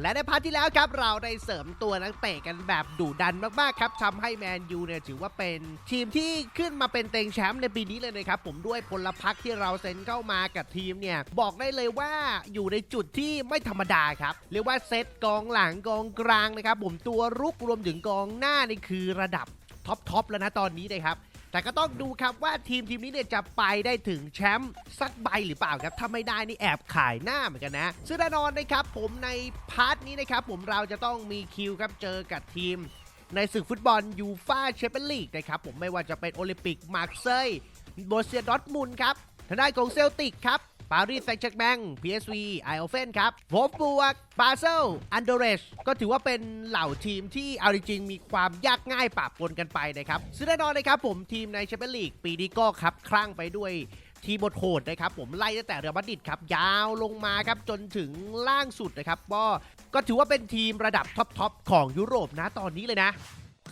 และในพาร์ทที่แล้วครับเราได้เสริมตัวนักเตะกันแบบดุดันมากๆครับทำให้แมนยูเนี่ยถือว่าเป็นทีมที่ขึ้นมาเป็นเต็งแชมป์ในปีนี้เลยนะครับผมด้วยพลพรรคที่เราเซ็นเข้ามากับทีมเนี่ยบอกได้เลยว่าอยู่ในจุดที่ไม่ธรรมดาครับเรียกว่าเซตกองหลังกองกลางนะครับผมตัวรุกรวมถึงกองหน้านี่คือระดับท็อปทอปแล้วนะตอนนี้นะครับ แต่ก็ต้องดูครับว่าทีมทีมนี้เนี่ยจะไปได้ถึงแชมป์สักใบหรือเปล่าครับถ้าไม่ได้นี่แอบขายหน้าเหมือนกันนะซึ่งแน่นอนนะครับผมในพาร์ทนี้นะครับผมเราจะต้องมีคิวครับเจอกับทีม ในศึกฟุตบอลยูฟาแชมเปี้ยนลีกนะครับผมไม่ว่าจะเป็นโอลิมปิกมาร์เซย์โบเซียดอร์ทมุนครับทางด้านของเซลติกครับ ปารีสแซงต์แชร์แมง PSV ไอโอเฟนครับโวฟบวกบาเซลอันเดเรชก็ถือว่าเป็นเหล่าทีมที่เอาจริงมีความยากง่ายปะปนกันไปนะครับซึ่งแน่นอนนะครับผมทีมในแชมเปี้ยนลีกปีนี้ก็ครับคลั่งไปด้วยทีมบทโหดนะครับผมไล่ตั้งแต่เรอัลมาดริดครับยาวลงมาครับจนถึงล่างสุดนะครับก็ก็ถือว่าเป็นทีมระดับท็อปๆของยุโรปนะตอนนี้เลยนะ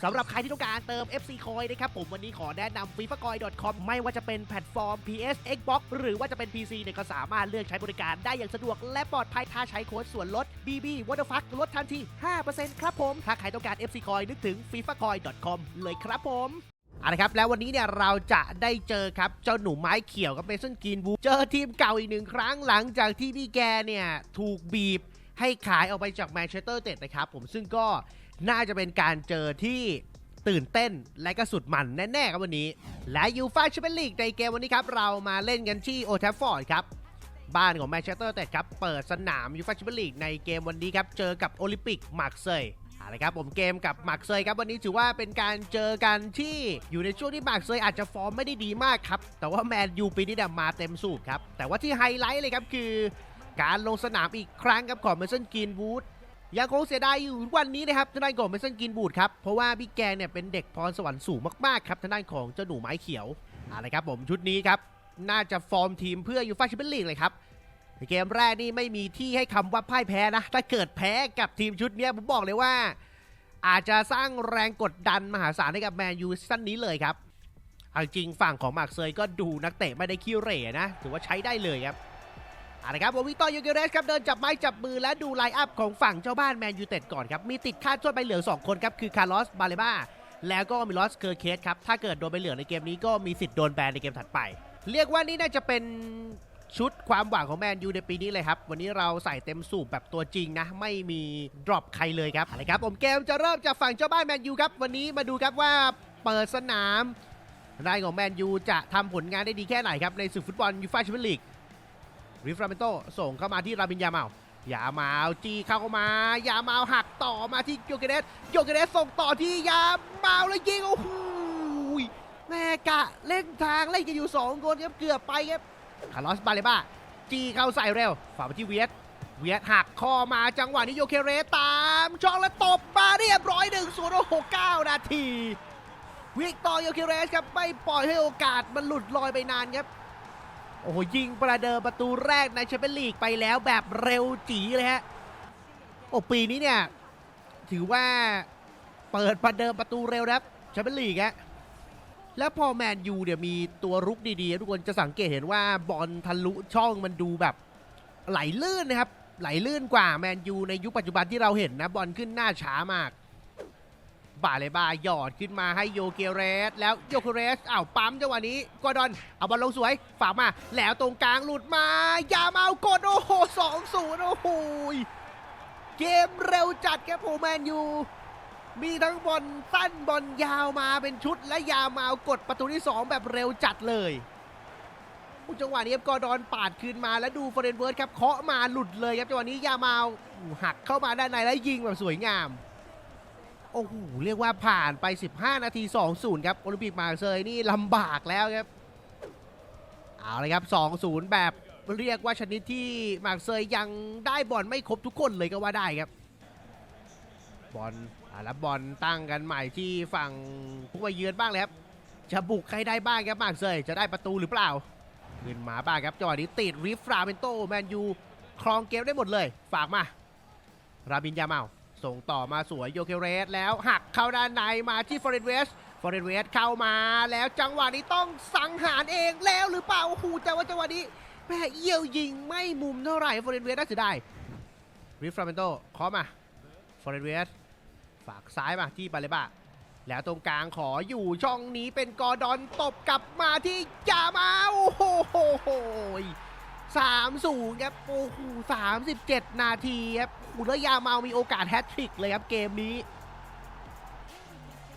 สำหรับใครที่ต้องการเติม FC Coin นะครับผมวันนี้ขอแนะนำ f i f a c o i n c o m ไม่ว่าจะเป็นแพลตฟอร์ม PS Xbox หรือว่าจะเป็น PC เนี่ยก็สามารถเลือกใช้บริการได้อย่างสะดวก และปลอดภัยถ้าใช้โค้ดส่วนลด BB What the fuck ลดทันที 5%ครับผม ถ้าใครต้องการ FC Coin นึกถึง f i f a c o i n c o m เลยครับผมเอาละครับแล้ววันนี้เนี่ยเราจะได้เจอครับเจ้าหนูไม้เขียวกับเมสันกรีนวูเจอทีมเก่าอีกหนึ่งครั้งหลังจากที่พี่แกเนี่ยถูกบีบให้ขายออกไปจากแมนเชสเตอร์เต็ดนะครับผมซึ่งก็ น่าจะเป็นการเจอที่ตื่นเต้นและก็สุดมันแน่ๆครับวันนี้ และยูฟ่าแชมเปี้ยนลีกในเกมวันนี้ครับ เรามาเล่นกันที่โอทัฟฟอร์ดครับ บ้านของแมนเชสเตอร์เต็ดครับ เปิดสนามยูฟ่าแชมเปี้ยนลีกในเกมวันนี้ครับ เจอกับโอลิมปิกมาร์กเซย์อาละครับผมเกมกับมาร์กเซย์ครับวันนี้ถือว่าเป็นการเจอกันที่อยู่ในช่วงที่มาร์กเซย์อาจจะฟอร์มไม่ได้ดีมากครับ แต่ว่าแมนยูปีนี้เนี่ยมาเต็มสูบครับ แต่ว่าที่ไฮไลท์เลยครับคือ การลงสนามอีกครั้งครับของเมสันกรีนวูด ยังคงเสียดายอยู่วันนี้นะครับทางด้านของเมสันกรีนวูดครับ เพราะว่าพี่แกเนี่ยเป็นเด็กพรสวรรค์สูงมากๆครับทางด้านของเจ้าหนูไม้เขียวอาละครับผมชุดนี้ครับ น่าจะฟอร์มทีมเพื่อยูฟ่าแชมเปี้ยนลีกเลยครับเกมแรกนี่ไม่มีที่ให้คำว่าพ่ายแพ้นะ ถ้าเกิดแพ้กับทีมชุดนี้ผมบอกเลยว่า อาจจะสร้างแรงกดดันมหาศาลให้กับแมนยูซั่นนี้เลยครับเอาจริงฝั่งของมาร์กเซยก็ดูนักเตะไม่ได้ขี้เร่นะถือว่าใช้ได้เลยครับ อาละครับววิกตอร์ยูเกเรสครับเดินจับไม้จับมือและดูไลน์อัพของฝั่งเจ้าบ้านแมนยูเต็ดก่อนครับ มีติดค่าโทษใบเหลือง2คนครับ คือคาร์ลอส บาเลบ้า แล้วก็มิลอส เคอร์เคสครับ ถ้าเกิดโดนใบเหลืองในเกมนี้ก็มีสิทธิ์โดนแบนในเกมถัดไป เรียกว่านี่น่าจะเป็นชุดความหวังของแมนยูในปีนี้เลยครับ วันนี้เราใส่เต็มสูบแบบตัวจริงนะ ไม่มีดรอปใครเลยครับเอาละครับผมเกมจะเริ่มจากฝั่งเจ้าบ้านแมนยูครับวันนี้มาดูครับว่าเปิดสนามนายของแมนยูจะทำผลงานได้ดีแค่ไหนครับในศึกฟุตบอลยูฟ่าแชมเปี้ยนลีก ริฟราเมนโตส่งเข้ามาที่ราบินยาเมา ยาเมาจีเข้ามา ยาเมาหักต่อมาที่โยเกเดสโยเกเดสส่งต่อที่ยาเมาแล้วยิงโอ้โหแม่กะเล่นทางเล่นกันอยู่2คนครับเกือบไปครับคาร์ลอสบาเลบ้าจีเข้าใส่เร็วฝ่าไปที่เวียดเวียดหักคอมาจังหวะนี้โยเคเรสตามช่องแล้วตบมาเรียบร้อยหนึ่งศูนย์โอ้โหเก้านาทีวิกตอร์โยเคเรสครับไม่ปล่อยให้โอกาสมันหลุดลอยไปนานครับ โอ้โหยิงประเดิมประตูแรกในแชมเปี้ยนลีกไปแล้วแบบเร็วจีเลยฮะโอ้ปีนี้เนี่ยถือว่าเปิดประเดิมประตูเร็วนะครับแชมเปี้ยนลีกฮะแล้วพอแมนยูเนี่ยมีตัวรุกดีๆ ทุกคนจะสังเกตเห็นว่าบอลทะลุช่องมันดูแบบไหลลื่นนะครับ ไหลลื่นกว่าแมนยูในยุคปัจจุบันที่เราเห็นนะบอลขึ้นหน้าช้ามาก บาเลบาหยอดขึ้นมาให้โยเกเรส แล้วโยเกเรสอ้าวปั๊มจังหวะนี้กอร์ดอน เอาบอลลงสวย ฝากมา แล้วตรงกลางหลุดมา ยาเมากดโอ้โหสองศูนย์โอ้โหยเกมเร็วจัดครับโอแมนยูมีทั้งบอลสั้นบอลยาวมาเป็นชุดและยามาวกดประตูที่ 2 แบบเร็วจัดเลยอู้จังหวะนี้ครับกอร์ดอนปาดคืนมาแล้วดูเฟรนเวิร์ดครับเคาะมาหลุดเลยครับจังหวะนี้ยามาวหักเข้ามาด้านในแล้วยิงแบบสวยงาม โอ้โหเรียกว่าผ่านไป 15 นาที 2-0 ครับโอลิมปิกมาเซยนี่ลำบากแล้วครับ เอาเลยครับ 2-0 แบบเรียกว่าชนิดที่มาเซยยังได้บอลไม่ครบทุกคนเลยก็ว่าได้ครับ บอลอ่าแล้วบอลตั้งกันใหม่ที่ฝั่งผู้มาเยือนบ้างเลยครับ จะบุกใครได้บ้างครับมาเซยจะได้ประตูหรือเปล่าขึ้นมาบ้างครับจังหวะนี้ติดริฟราเมนโตแมนยูครองเกมได้หมดเลย ฝากมา ราบินยาเมา ส่งต่อมาสวยโยเคเรสแล้วหักเข้าด้านในมาที่ฟอร์เรนเวสฟอร์เรนเวสเข้ามาแล้วจังหวะนี้ต้องสังหารเองแล้วหรือเปล่าโอ้โหแต่ว่าจังหวะนี้แม่เอี่ยวยิงไม่มุมเท่าไหร่ฟอร์เรนเวสน่าเสียดายริฟราเมนโตเคาะมาฟอร์เรสฝากซ้ายมาที่บาเลบ้าแล้วตรงกลางขออยู่ช่องนี้เป็นกอร์ดอนตบกลับมาที่ยามาโอ้โห สามสูงครับโอ้โหสามสิบเจ็ดนาทีครับอ้โหแล้วยามามีโอกาสแฮตทริกเลยครับเกมนี้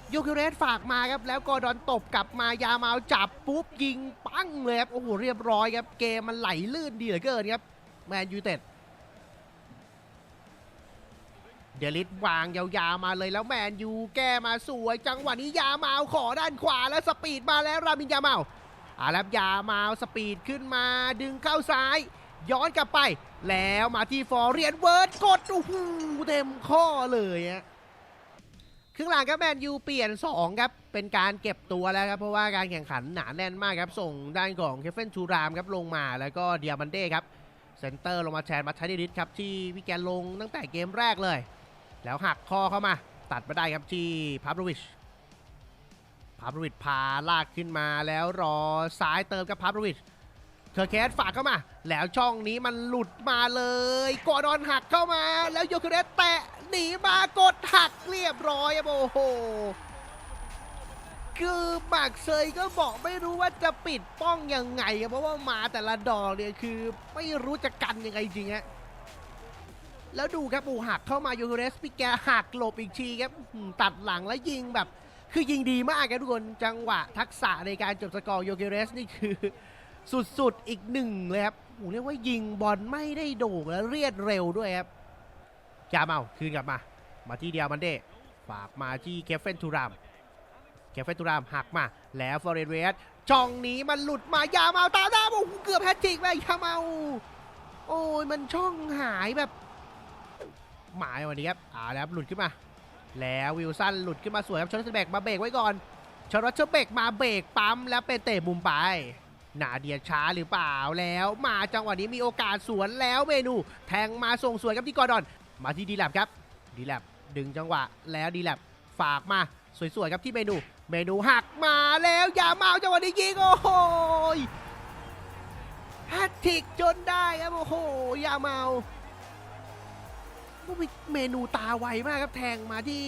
โยคิเรสฝากมาครับแล้วกอดอนตบกลับมายามาจับปุ๊บยิงปั้งเลยครับโอ้โหเรียบร้อยครับเกมมันไหลลื่นดีเหลือเกินครับแมนยูเต็ดเดลิสวางยาวๆมาเลยแล้วแมนยูแก้มาสวย จังหวะนี้ยามาเอาขอด้านขวาแล้วสปีดมาแล้วรามินยามา อาล้วยามาสปีดขึ้นมาดึงเข้าซ้าย ย้อนกลับไป แล้วมาที่ฟอร์เรียนเวิร์ดกดโอ้โหเต็มข้อเลยอะครึ่งหลังครับแมนยูเปลี่ยน 2 ครับ เป็นการเก็บตัวแล้วครับ เพราะว่าการแข่งขันหนาแน่นมากครับ ส่งด้านของเคฟเฟนชูรามครับลงมาแล้วก็เดียมันเด้ครับเซนเตอร์ลงมาแทนมาไทเดริสครับที่วิแกนลงตั้งแต่เกมแรกเลย แล้วหักคอเข้ามา ตัดมาได้ครับที่พาบรวิช พาบรวิชพาลากขึ้นมาแล้วรอซ้ายเติมกับพาบรวิชเธอแคสฝากเข้ามา แล้วช่องนี้มันหลุดมาเลยกอดอนหักเข้ามา แล้วโยคิเรสแตะหนีมากดหักเรียบร้อยอะโอ้โหคือหมากเซยก็บอกไม่รู้ว่าจะปิดป้องยังไงเพราะว่ามาแต่ละดอกเนี่ยคือไม่รู้จะกันยังไงจริงฮะแล้วดูครับโอ้หักเข้ามาโยเรสปิแกหักหลบอีกทีครับตัดหลังแล้วยิงแบบ คือยิงดีมากครับทุกคนจังหวะทักษะในการจบสกอร์โยเกเรสนี่คือ สุดๆอีกหนึ่งเลยครับโอ้เรียกว่ายิงบอลไม่ได้โด่งและเรียดเร็วด้วยครับยาเมาคืนกลับมา มาที่เดียวมันเดฝากมาที่เคฟเฟนทูรามเคฟเฟนทูรามหักมา แล้วฟอร์เรนเวสช่องนี้มันหลุดมายาเมาตามหน้าโอ้โหเกือบแฮตทริกไปยาเมาโอ้ยมันช่องหายแบบ หมายวันนี้ครับอ่าแล้วหลุดขึ้นมา แล้ววิลสันหลุดขึ้นมาสวยครับชอร์ตเบกมาเบรกไว้ก่อนชอร์ตเบกมาเบรกปั๊มแล้วเป็นเตะมุมไปหนาเดียช้าหรือเปล่าแล้วมาจังหวะนี้มีโอกาสสวนแล้วเมนู แทงมาส่งสวยครับที่กอดอน มาที่ดีแลบครับดีแลบดึงจังหวะแล้วดีแลบฝากมาสวยๆครับที่เมนู เมนูหักมาแล้วอย่ามาเอาจังหวะนี้ยิงโอ้โหแฮตทิกจนได้ครับโอ้โหอย่าเมา เมนูตาไวมากครับแทงมาที่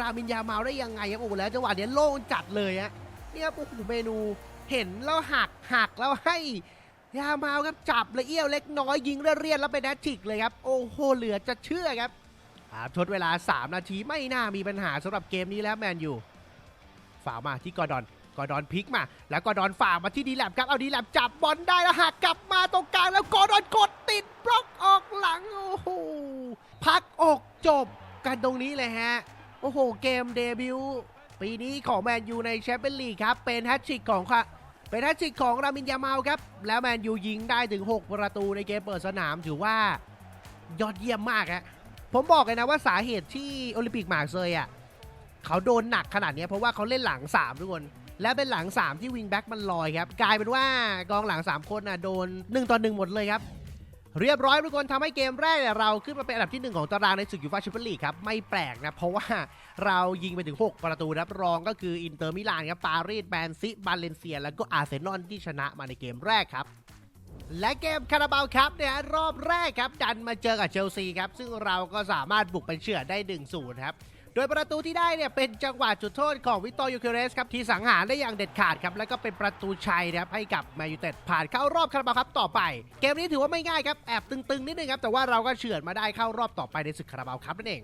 รามินยาเมาได้ยังไงครับโอ้โหแล้วจังหวะนี้โล่งจัดเลยฮะนี่ครับโอ้โหเมนูเห็นแล้วหักหักแล้วให้ยาเมาครับจับละเอี้ยวเล็กน้อยยิงเรียนๆแล้วเป็นแอตทริกเลยครับโอ้โหเหลือจะเชื่อครับครับทดเวลา 3 นาทีไม่น่ามีปัญหาสำหรับเกมนี้แล้วแมนยูฝ่ามาที่กอร์ดอน กอดอนพลิกมา แล้วกอดอนฝ่ามาที่ดีแลบครับเอาดีแลบจับบอลได้แล้วหักกลับมาตรงกลางแล้วกอดอนกดติดบล็อกออกหลังโอ้โหพักอกจบกันตรงนี้เลยฮะโอ้โหเกมเดบิวต์ปีนี้ของแมนยูในแชมเปี้ยนลีกครับเป็นแฮตทริกของค่ะเป็นแฮตทริกของรามินยาเมาครับ แล้วแมนยูยิงได้ถึง 6 ประตูในเกมเปิดสนามถือว่ายอดเยี่ยมมากฮะผมบอกเลยนะว่าสาเหตุที่โอลิมปิกมาร์กเซยอะเขาโดนหนักขนาดนี้เพราะว่าเขาเล่นหลัง 3 ทุกคน และเป็นหลัง 3 ที่วิงแบ็กมันลอยครับกลายเป็นว่ากองหลัง 3 คนน่ะโดน 1ต่อ1หมดเลยครับ เรียบร้อยทุกคนทำให้เกมแรกเนี่ยเราขึ้นมาเป็นอันดับที่ 1 ของตารางในศึกยูฟ่าแชมเปี้ยนลีกครับ ไม่แปลกนะ เพราะว่าเรายิงไปถึง 6 ประตูรับรองก็คืออินเตอร์มิลานครับปารีสแบนซิบาเลนเซีย แล้วก็อาร์เซนอลที่ชนะมาในเกมแรกครับและเกมคาราบาวครับเนี่ยรอบแรกครับ ดันมาเจอกับเชลซีครับ ซึ่งเราก็สามารถบุกไปเฉือนได้1-0ครับ โดยประตูที่ได้เนี่ยเป็นจังหวะจุดโทษของวิกตอร์ยูเคเรสครับที่สังหารได้อย่างเด็ดขาดครับแล้วก็เป็นประตูชัยนะครับให้กับแมนยูเต็ดผ่านเข้ารอบคาราบาวครับต่อไป เกมนี้ถือว่าไม่ง่ายครับแอบตึงๆนิดนึงครับแต่ว่าเราก็เฉือนมาได้เข้ารอบต่อไปในศึกคาราบาวครับนั่นเอง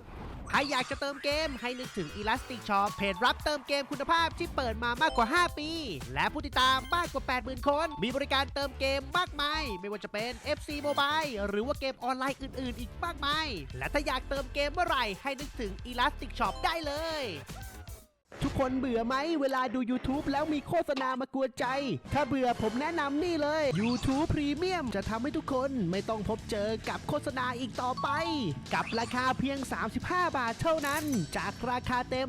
ใครอยากจะเติมเกมให้นึกถึง Elastic Shop เพจรับเติมเกมคุณภาพที่เปิดมามากกว่า 5 ปี และผู้ติดตามมากกว่า 80,000 คน มีบริการเติมเกมมากมาย ไม่ว่าจะเป็น FC Mobile หรือว่าเกมออนไลน์อื่น ๆ อีกมากมาย และถ้าอยากเติมเกมเมื่อไหร่ให้นึกถึง Elastic Shop ได้เลย ทุกคนเบื่อไหมเวลาดู YouTube แล้วมีโฆษณามากวนใจ ถ้าเบื่อผมแนะนำนี่เลย YouTube Premium จะทำให้ทุกคนไม่ต้องพบเจอกับโฆษณาอีกต่อไป กับราคาเพียง 35 บาทเท่านั้น จากราคาเต็ม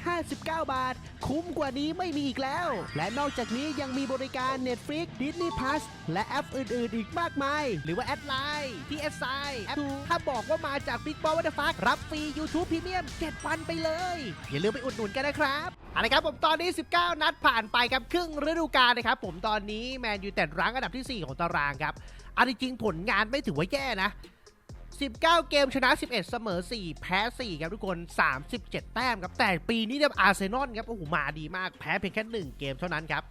159 บาท คุ้มกว่านี้ไม่มีอีกแล้ว และนอกจากนี้ยังมีบริการ Netflix Disney Plus และแอปอื่นๆ อีกมากมาย หรือว่าแอดไลน์ที่แอดไซน์แอปถ้าบอกว่ามาจาก Big b a l l What the Fuck รับฟรี YouTube Premium 7วันไปเลย อย่าลืมไปอุดหนุนกันนะครับเอาละครับผมตอนนี้ 19 นัดผ่านไปครับครึ่งฤดูกาลนะครับผมตอนนี้แมนยูแต่รั้งอันดับที่ 4 ของตารางครับอันจริงผลงานไม่ถือว่าแย่นะ 19 เกมชนะ 11 เสมอ 4 แพ้ 4 ครับทุกคน 37 แต้มครับ แต่ปีนี้เนี่ยอาร์เซนอลครับโอ้โหมาดีมากแพ้เพียงแค่ 1 เกมเท่านั้นครับ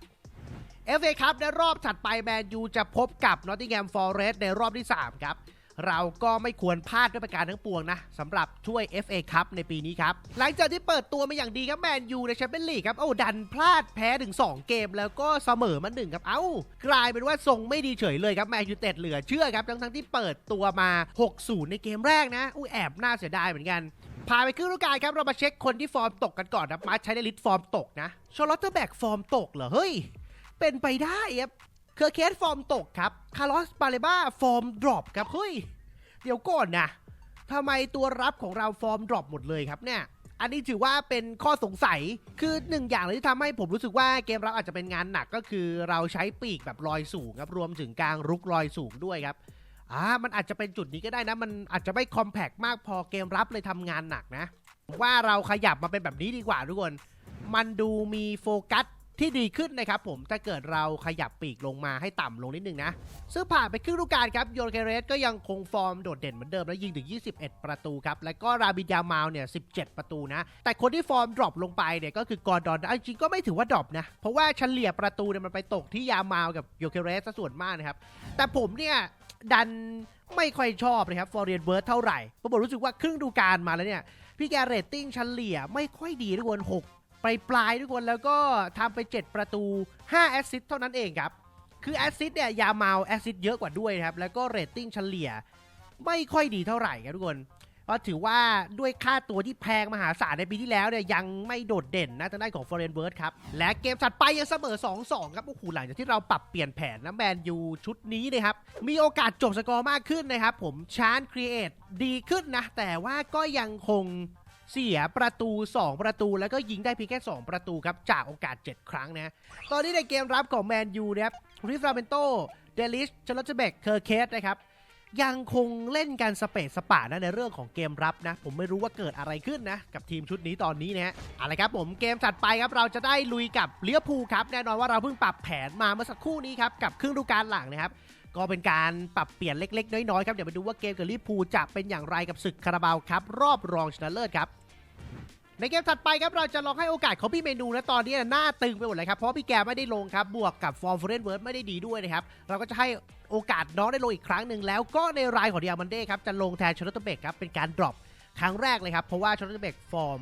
FA ครับในรอบถัดไปแมนยูจะพบกับนอตติงแฮมฟอร์เรสต์ในรอบที่ 3 ครับ เราก็ไม่ควรพลาดด้วยประการทั้งปวงนะสำหรับช่วย FA ครับในปีนี้ครับ หลังจากที่เปิดตัวมาอย่างดีครับแมนยูในแชมเปี้ยนลีกครับ โอ้ดันพลาดแพ้ถึง 2 เกมแล้วก็เสมอมาหนึ่งครับ เอ้า กลายเป็นว่าทรงไม่ดีเฉยเลยครับแมนยูเต็ดเหลือเชื่อครับ ทั้งทั้งที่เปิดตัวมา 6-0 ในเกมแรกนะอุ้ยแอบน่าเสียดายเหมือนกันพาไปครึ่งฤดูกาลครับ เรามาเช็คคนที่ฟอร์มตกกันก่อนครับมาใช้ในลิสต์ฟอร์มตกนะชอลลอตเตอร์แบกฟอร์มตกเหรอเฮ้ยเป็นไปได้ครับ เคอร์เคสฟอร์มตกครับ คาร์ลอสบาเลบ้าฟอร์มดรอปครับ เฮ้ย เดี๋ยวก่อนนะทำไมตัวรับของเราฟอร์มดรอปหมดเลยครับเนี่ย อันนี้ถือว่าเป็นข้อสงสัย คือหนึ่งอย่างเลยที่ทำให้ผมรู้สึกว่าเกมรับอาจจะเป็นงานหนักก็คือเราใช้ปีกแบบลอยสูงครับ รวมถึงกลางรุกลอยสูงด้วยครับอ่ามันอาจจะเป็นจุดนี้ก็ได้นะ มันอาจจะไม่คอมแพกมากพอเกมรับเลยทำงานหนักนะผมว่าเราขยับมาเป็นแบบนี้ดีกว่าทุกคน มันดูมีโฟกัส ที่ดีขึ้นนะครับผมถ้าเกิดเราขยับปีกลงมาให้ต่ำลงนิดนึงนะซึ่งผ่านไปครึ่งฤดูกาลครับโยนเกเรสก็ยังคงฟอร์มโดดเด่นเหมือนเดิมและยิงถึง 21 ประตูครับแล้วก็ราบินยามาลเนี่ย 17 ประตูนะ แต่คนที่ฟอร์มดรอปลงไปเนี่ยก็คือกอร์ดอนเอาจริงก็ไม่ถือว่าดรอปนะ เพราะว่าเฉลี่ยประตูเนี่ยมันไปตกที่ยามาลกับโยเกเรสซะส่วนมากนะครับ แต่ผมเนี่ยดันไม่ค่อยชอบนะครับฟอร์เรียนเบิร์ดเท่าไหร่ผมรู้สึกว่าครึ่งฤดูกาลมาแล้วเนี่ยพี่แกเรตติ้งเฉลี่ยไม่ค่อยดีทุกคน 6ปปลายทุกคนแล้วก็ทำไป 7 ประตู 5 แอสซิสต์เท่านั้นเองครับ คือแอสซิสต์เนี่ยยาเมาแอสซิสต์เยอะกว่าด้วยนะครับ แล้วก็เรตติ้งเฉลี่ยไม่ค่อยดีเท่าไหร่ครับทุกคนเพราะถือว่าด้วยค่าตัวที่แพงมหาศาลในปีที่แล้วเนี่ยยังไม่โดดเด่นนะทางด้านของฟอร์เรนเบิร์ดครับ และเกมถัดไปยังเสมอ 2-2 ครับโอ้โหหลังจากที่เราปรับเปลี่ยนแผนนะแมนยูชุดนี้นะครับ มีโอกาสจบสกอร์มากขึ้นนะครับ ผมชานครีเอทดีขึ้นนะ แต่ว่าก็ยังคง เสียประตู 2 ประตู แล้วก็ยิงได้เพียงแค่ 2 ประตูครับ จากโอกาส 7 ครั้งนะ ตอนนี้ในเกมรับของแมนยูนะครับริฟราเมนโต เดลิชชลอตเบกเคอร์เคสนะครับ ยังคงเล่นกันสเปซสปานะในเรื่องของเกมรับนะ ผมไม่รู้ว่าเกิดอะไรขึ้นนะ กับทีมชุดนี้ตอนนี้นะฮะอาละครับผมเกมถัดไปครับเราจะได้ลุยกับเลี้ยวภูครับแน่นอนว่าเราเพิ่งปรับแผนมาเมื่อสักครู่นี้ครับกับครึ่งฤดูกาลหลังนะครับก็เป็นการปรับเปลี่ยนเล็ก ๆ น้อย ๆ ครับ เดี๋ยวไปดูว่าเกมกับลิพูจะเป็นอย่างไรกับศึกคาราบาวครับ รอบรองชนะเลิศครับ ในเกมถัดไปครับเราจะลองให้โอกาสของพี่เมนูนะตอนนี้หน้าตึงไปหมดเลยครับเพราะพี่แกไม่ได้ลงครับบวกกับฟอร์มฟเรนเวิร์ดไม่ได้ดีด้วยนะครับเราก็จะให้โอกาสน้องได้ลงอีกครั้งหนึ่งแล้วก็ในรายของเดียมันเด้ครับจะลงแทนชอตเตเบกครับเป็นการดรอปครั้งแรกเลยครับเพราะว่าชอตเตเบกฟอร์ม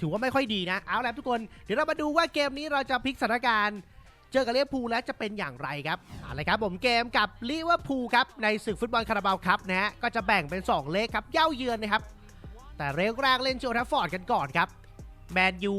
ถือว่าไม่ค่อยดีนะเอาละทุกคนเดี๋ยวเรามาดูว่าเกมนี้เราจะพลิกสถานการณ์เจอกับลิเวอร์พูลแล้วจะเป็นอย่างไรครับอาละครับผมเกมกับลิเวอร์พูลครับในศึกฟุตบอลคาราบาวครับนะฮะก็จะแบ่งเป็นสองเลกครับเย่าเยือนนะครับแต่เรกแรกเล่นโจทัฟฟอร์ดกันก่อนครับ แมนยู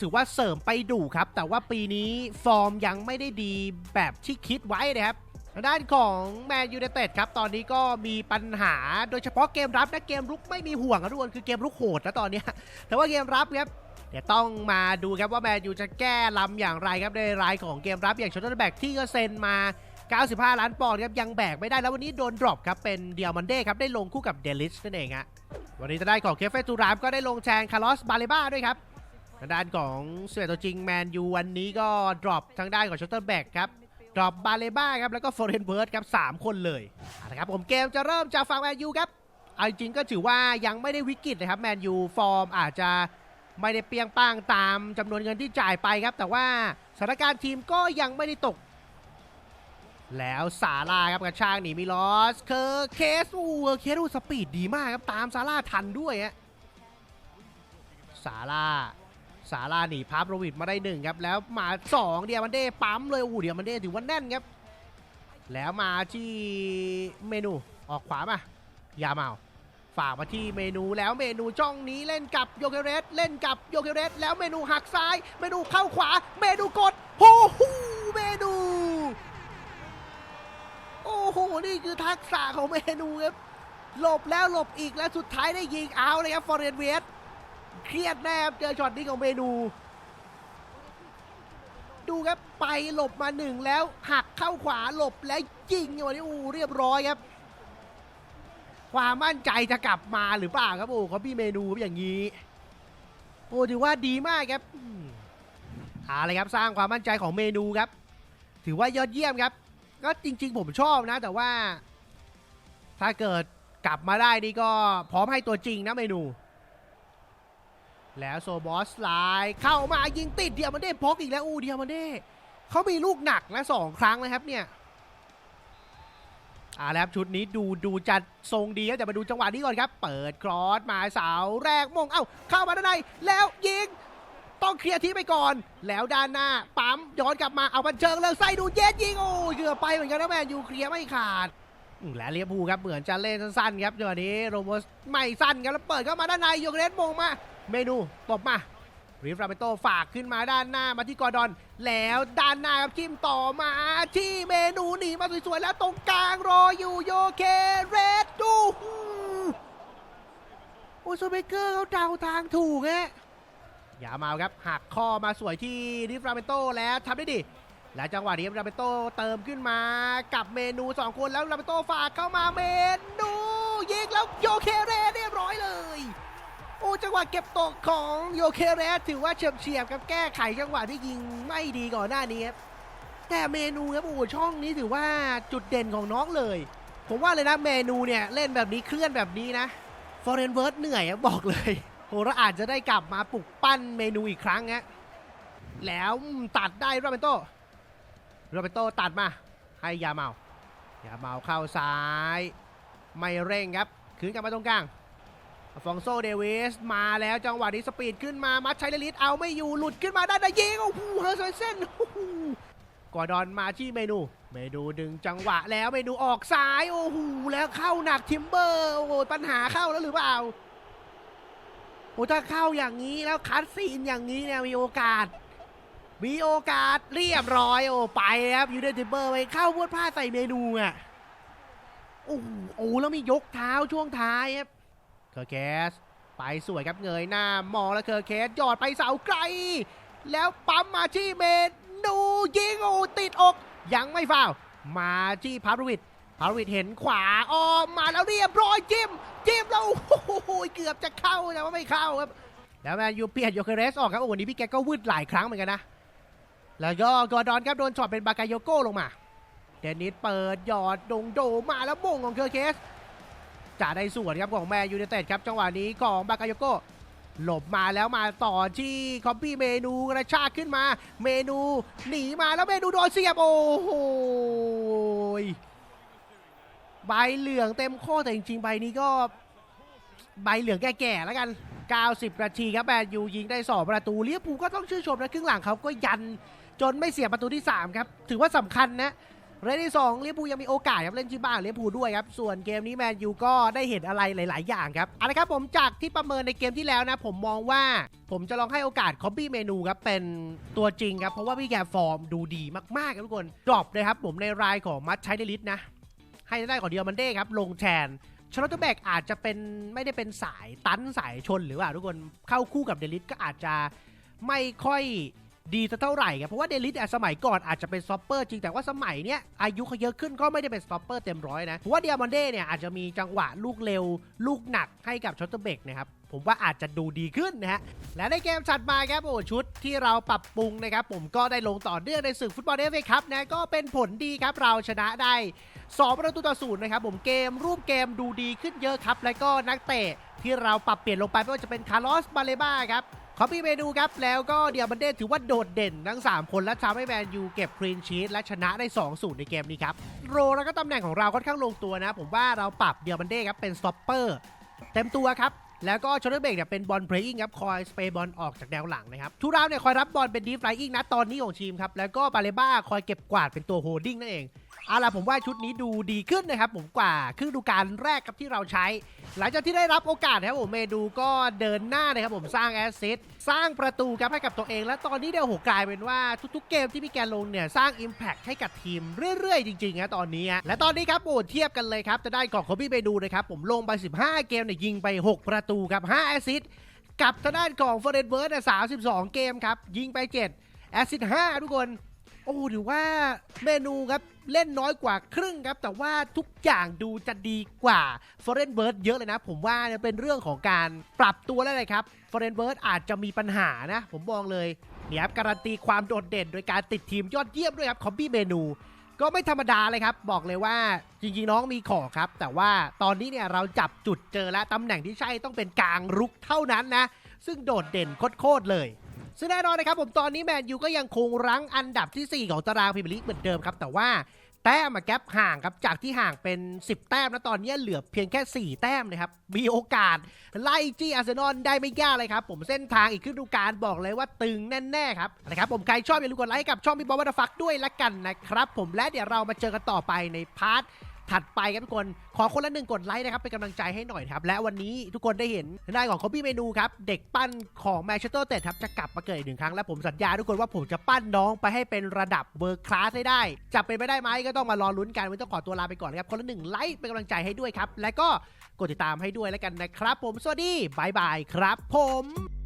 ถือว่าเสริมไปดูครับ แต่ว่าปีนี้ฟอร์มยังไม่ได้ดีแบบที่คิดไว้นะครับทางด้านของแมนยู i นเต็ดครับ ตอนนี้ก็มีปัญหาโดยเฉพาะเกมรับนะเกมรุกไม่มีห่วงนะทุกคนคือเกมรุกโหดนะตอนนี้ แต่ว่าเกมรับครับเดี๋ยวต้องมาดูครับว่าแมนยูจะแก้ลำอย่างไรครับในรายของเกมรับอย่างชอตเตอร์แบกที่ก็เซ็นมา 95 ล้านปอนด์ครับยังแบกไม่ได้แล้ววันนี้โดนดรอปครับเป็นเดียมันเด้ครับได้ลงคู่กับเดลิชนั่นเองฮะวันนี้จะได้ของเคฟเฟตูรามก็ได้ลงแทนคาร์ลอสบาเลบ้าด้วยครับ ทางด้านของเสือตัวจริงแมนยูวันนี้ก็ดรอปทางด้านของชอตเตอร์แบ็กครับดรอปบาเลบ้าครับแล้วก็ฟอร์เรนเบิร์ดครับ3คนเลยเอาละครับผมเกมจะเริ่มจากฝั่งแมนยูครับเอาจริงก็ถือว่ายังไม่ได้วิกฤตนะครับแมนยูฟอร์มอาจจะไม่ได้เปียงป้างตามจำนวนเงินที่จ่ายไปครับ แต่ว่าสถานการณ์ทีมก็ยังไม่ได้ตก แล้วซาร่าครับกระชากหนีมิลอสเคอร์เคสอูเออเคสอูสปีดดีมากครับตามซาร่าทันด้วยฮะซาร่า ซาราหนีพาร์โรวิดมาได้หนึ่งครับ แล้วมาสองเดียมันเด้ปั๊มเลยโอ้โหเดียมันเด้ถือว่าแน่นครับ แล้วมาที่เมนูออกขวามา ยาเมาฝากมาที่เมนูแล้วเมนูจ้องนี้เล่นกับโยเกเรสเล่นกับโยเกเรสแล้วเมนูหักซ้าย เมนูเข้าขวา เมนูกดโอ้โหเมนู โอ้โหนี่คือทักษะของเมนูครับหลบแล้วหลบอีกแล้วสุดท้ายได้ยิงเอาเลยครับฟอร์เรนเวส เครียดแน่ครับเจอช็อตนี้ของเมนู ดูครับไปหลบมาหนึ่งแล้วหักเข้าขวาหลบแล้วยิงวันนี้อู้เรียบร้อยครับ ความมั่นใจจะกลับมาหรือเปล่าครับโอ้เขาพี่เมนูครับอย่างนี้โอ้ถือว่าดีมากครับอืมเอาเลยครับสร้างความมั่นใจของเมนูครับ ถือว่ายอดเยี่ยมครับ ก็จริง ๆ ผมชอบนะ แต่ว่า ถ้าเกิดกลับมาได้นี่ก็พร้อมให้ตัวจริงนะเมนู แล้วโซบอสไลน์เข้ามายิงติดเดียมันเด้พกอีกแล้วอู้เดียมันเด้เขามีลูกหนักนะสองครั้งนะครับเนี่ยอ่าแล้วชุดนี้ดูดูจะทรงดีครับแต่มาดูจังหวะนี้ก่อนครับ เปิดครอสมาเสาแรกมงเอ้าเข้ามาด้านในแล้วยิงต้องเคลียร์ทีไปก่อน แล้วด้านหน้าปั๊มย้อนกลับมาเอาบันเชิงเลยไซดูเย็ดยิงโอ้ยเกือบไปเหมือนกันนะแมนยูเคลียร์ไม่ขาดและเลียบูครับเหมือนจะเล่นสั้นๆครับจังหวะนี้โรโบสไม่สั้นครับแล้วเปิดเข้ามาด้านในโยเกเรสมงมา เมนูตบมาริฟราเบโตฝากขึ้นมาด้านหน้ามาที่กอร์ดอน แล้วด้านหน้าครับจิ้มต่อมาที่เมนูหนีมาสวยๆ แล้วตรงกลางรออยู่โยเคเรสดูโอ้โซเบเกอร์เขาเดาทางถูกฮะอย่ามาครับหักข้อมาสวยที่ริฟราเมโตแล้วทำได้ดีและจังหวะนี้ราเมโตเติมขึ้นมากับเมนู 2 คนแล้วราเมโตฝากเข้ามาเมนูยิงแล้วโยเคเรสเรียบร้อยเลย อ้จังหวะเก็บตกของโยเคเรสถือว่าเฉียบเฉียบครับแก้ไขจังหวะที่ยิงไม่ดีก่อนหน้านี้ครับแต่เมนูครับโอ้ช่องนี้ถือว่าจุดเด่นของน้องเลย ผมว่าเลยนะเมนูเนี่ยเล่นแบบนี้เคลื่อนแบบนี้นะฟอร์เรนเวิร์ดเหนื่อยบอกเลยโหเราอาจจะได้กลับมาปลุกปั้นเมนูอีกครั้งฮะแล้วตัดได้โรเบนโตโรเบนโตตัดมา ให้ยาเมายาเมาเข้าซ้าย ไม่เร่งครับ คืนกลับมาตรงกลาง ฟองโซเดวิสมาแล้วจังหวะนี้สปีดขึ้นมา มัดชัยเลลิสเอาไม่อยู่หลุดขึ้นมาได้แต่ยิงโอ้โหเฮอร์เซนเซนกอดอนมาที่เมนู เมนูดึงจังหวะแล้วเมนูออกซ้ายโอ้โหแล้วเข้าหนักทิมเบอร์โอ้โหปัญหาเข้าแล้วหรือเปล่าโอ้ถ้าเข้าอย่างนี้แล้วคัดซีนอย่างนี้เนี่ยมีโอกาส มีโอกาสเรียบร้อยโอ้ไปครับยูเดนทิมเบอร์ไปเข้าพวดผ้าใส่เมนูอะโอ้โหแล้วมียกเท้าช่วงท้ายครับ เคอร์เคส ไปสวยครับเงยหน้ามองแล้วเคอร์เคสยอดไปเสาไกล แล้วปั๊มมาที่เมนูยิงโอ้ติดอก ยังไม่ฟาวมาที่พารุวิทพารุวิทเห็นขวาอ้อมมาแล้วเรียบร้อยจิ้มจิ้มแล้วโอ้โหเกือบจะเข้าแต่ว่าไม่เข้าครับ แล้วแมนยูเปลี่ยนโยเคเรสออกครับโอ้วันนี้พี่แกก็วืดหลายครั้งเหมือนกันนะแล้วก็กอร์ดอนครับโดนช็อตเป็นบากาโยโก้ลงมาเดนนิสเปิดหยอดดงโดมาแล้วมงของเคอร์เคส จ่าได้ส่วนครับของแมนยูไนเต็ดครับจังหวะนี้ของบากาโยโก้หลบมาแล้วมาต่อที่คอมปี้เมนูกระชากขึ้นมา เมนูหนีมาแล้วเมนูโดนเสียบ โอ้โหใบเหลืองเต็มข้อแต่จริงๆใบนี้ก็ใบเหลืองแก่ๆแล้วกัน 90 นาทีครับแมนยูยิงได้ 2 ประตูเลียบพูก็ต้องชื่นชมนะครึ่งหลังเขาก็ยันจนไม่เสียประตูที่ 3 ครับ ถือว่าสำคัญนะ เรนที่2เลียบูยังมีโอกาสครับเล่นที่บ้านเลียบูด้วยครับ ส่วนเกมนี้แมนยูก็ได้เห็นอะไรหลาย ๆ อย่างครับเอาละครับผมจากที่ประเมินในเกมที่แล้วนะ ผมมองว่าผมจะลองให้โอกาสคอมบี้เมนูครับ เป็นตัวจริงครับ เพราะว่าพี่แกฟอร์มดูดีมาก ๆ ครับทุกคนดรอปเลยครับ ผมในรายของมัดใช้ในลิสต์นะ ให้ได้ของเดียวมันเด้ครับ ลงแทนชาร์ลอตแบกอาจจะเป็นไม่ได้เป็นสายตันสายชนหรือว่าทุกคนเข้าคู่กับเดลิสก็อาจจะไม่ค่อย ดีสักเท่าไหร่ครับเพราะว่าเดลิสอะสมัยก่อนอาจจะเป็นสต็อปเปอร์จริงแต่ว่าสมัยเนี้ยอายุเขาเยอะขึ้นก็ไม่ได้เป็นสต็อปเปอร์เต็มร้อยนะเพราะว่าเดียมอนเด้เนี่ยอาจจะมีจังหวะลูกเร็ว ลูกหนักให้กับชอตเตอร์เบกนะครับผมว่าอาจจะดูดีขึ้นนะฮะ และในเกมถัดมาครับโอ้ชุดที่เราปรับปรุงนะครับ ผมก็ได้ลงต่อเนื่องในศึกฟุตบอลเอฟเอคัพนะก็เป็นผลดีครับ เราชนะได้สองประตูต่อศูนย์นะครับ ผมเกมรูปเกมดูดีขึ้นเยอะครับ และก็นักเตะที่เราปรับเปลี่ยนลงไปไม่ว่าจะเป็นคาร์ลอสบาเลบ้าครับ คอปปี้เมนูครับ แล้วก็เดียบันเดถือว่าโดดเด่นทั้ง 3 คนและทำให้แมนยูเก็บคลีนชีตและชนะได้2 0ในเกมนี้ครับ โรแล้วก็ตำแหน่งของเราค่อนข้างลงตัวนะ ผมว่าเราปรับเดียบันเดครับเป็นสต็อปเปอร์เต็มตัวครับ แล้วก็ชอตเบกเนี่ยเป็นบอลเพลย์อิงครับ คอยสเปย์บอลออกจากแนวหลังนะครับ ทูราวเนี่ยคอยรับบอลเป็นดีฟไลอิงนะตอนนี้ของทีมครับ แล้วก็บาเลบ้าคอยเก็บกวาดเป็นตัวโฮลดิ้งนั่นเอง เอาล่ะผมว่าชุดนี้ดูดีขึ้นนะครับผมกว่าครึ่งดูกาลแรกครับที่เราใช้ หลังจากที่ได้รับโอกาสนะครับผมเมดูก็เดินหน้านะครับผมสร้างแอสซิสต์สร้างประตูครับให้กับตัวเอง และตอนนี้เนี่ยโหกลายเป็นว่าทุกๆเกมที่พี่แกลงเนี่ยสร้าง Impact ให้กับทีมเรื่อยๆ จริงๆนะตอนนี้และตอนนี้ครับโอ้เทียบกันเลยครับจะได้กองคอบี้เมดูนะครับผมลงไป 15 เกมเนี่ยยิงไป 6 ประตูครับ5แอสซิสต์กับทางด้านของเฟอร์เรนเบิร์ดเนี่ย32เกมครับยิงไป7แอสซิสต์5ทุกคน โอ้ถือว่าเมนูครับเล่นน้อยกว่าครึ่งครับ แต่ว่าทุกอย่างดูจะดีกว่าฟอร์เรนเบิร์ดเยอะเลยนะ ผมว่าเนี่ยเป็นเรื่องของการปรับตัวแล้วเลยครับฟอร์เรนเบิร์ดอาจจะมีปัญหานะ ผมมองเลยเนี่ยครับการันตีความโดดเด่น โดยการติดทีมยอดเยี่ยมด้วยครับคอมบี้เมนู ก็ไม่ธรรมดาเลยครับ บอกเลยว่าจริงๆน้องมีของครับ แต่ว่าตอนนี้เนี่ยเราจับจุดเจอแล้วตำแหน่งที่ใช่ต้องเป็นกลางรุกเท่านั้นนะ ซึ่งโดดเด่นโคตรเลย ซึ่งแน่นอนนะครับผมตอนนี้แมนยูก็ยังคงรั้งอันดับทีสี่4 ของตารางพรีเมียร์ลีกเหมือนเดิมครับแต่ว่าแต้มอะแกปห่างครับจากที่ห่างเป็น 10 แต้มแล้วตอนนี้เหลือเพียงแค่ 4 แต้มนะครับ มีโอกาสไล่จี้อาร์เซนอลได้ไม่ยากเลยครับ ผมเส้นทางอีกครึ่งฤดูกาลบอกเลยว่าตึงแน่ๆครับนะครับผมใครชอบอย่าลืมกดไลค์กับช่องพี่บอลวัตฟักด้วยละกันนะครับ ผมและเดี๋ยวเรามาเจอกันต่อไปในพาร์ท ถัดไปครับทุกคนขอคนละหนึ่งกดไลค์นะครับเป็นกำลังใจให้หน่อยครับและวันนี้ทุกคนได้เห็นหน้าของคอบี้เมนูครับเด็กปั้นของแมนเชสเตอร์เตครับจะกลับมาเกิดอีกหนึ่งครั้งและผมสัญญาทุกคนว่าผมจะปั้นน้องไปให้เป็นระดับเบอร์คลาสให้ได้จะเป็นไปได้ไหมก็ต้องมารอลุ้นกันวันนี้ต้องขอตัวลาไปก่อนนะครับคนละหนึ่งไลค์เป็นกำลังใจให้ด้วยครับและก็กดติดตามให้ด้วยแล้วกันนะครับ ผมสวัสดีบายบายครับ ผม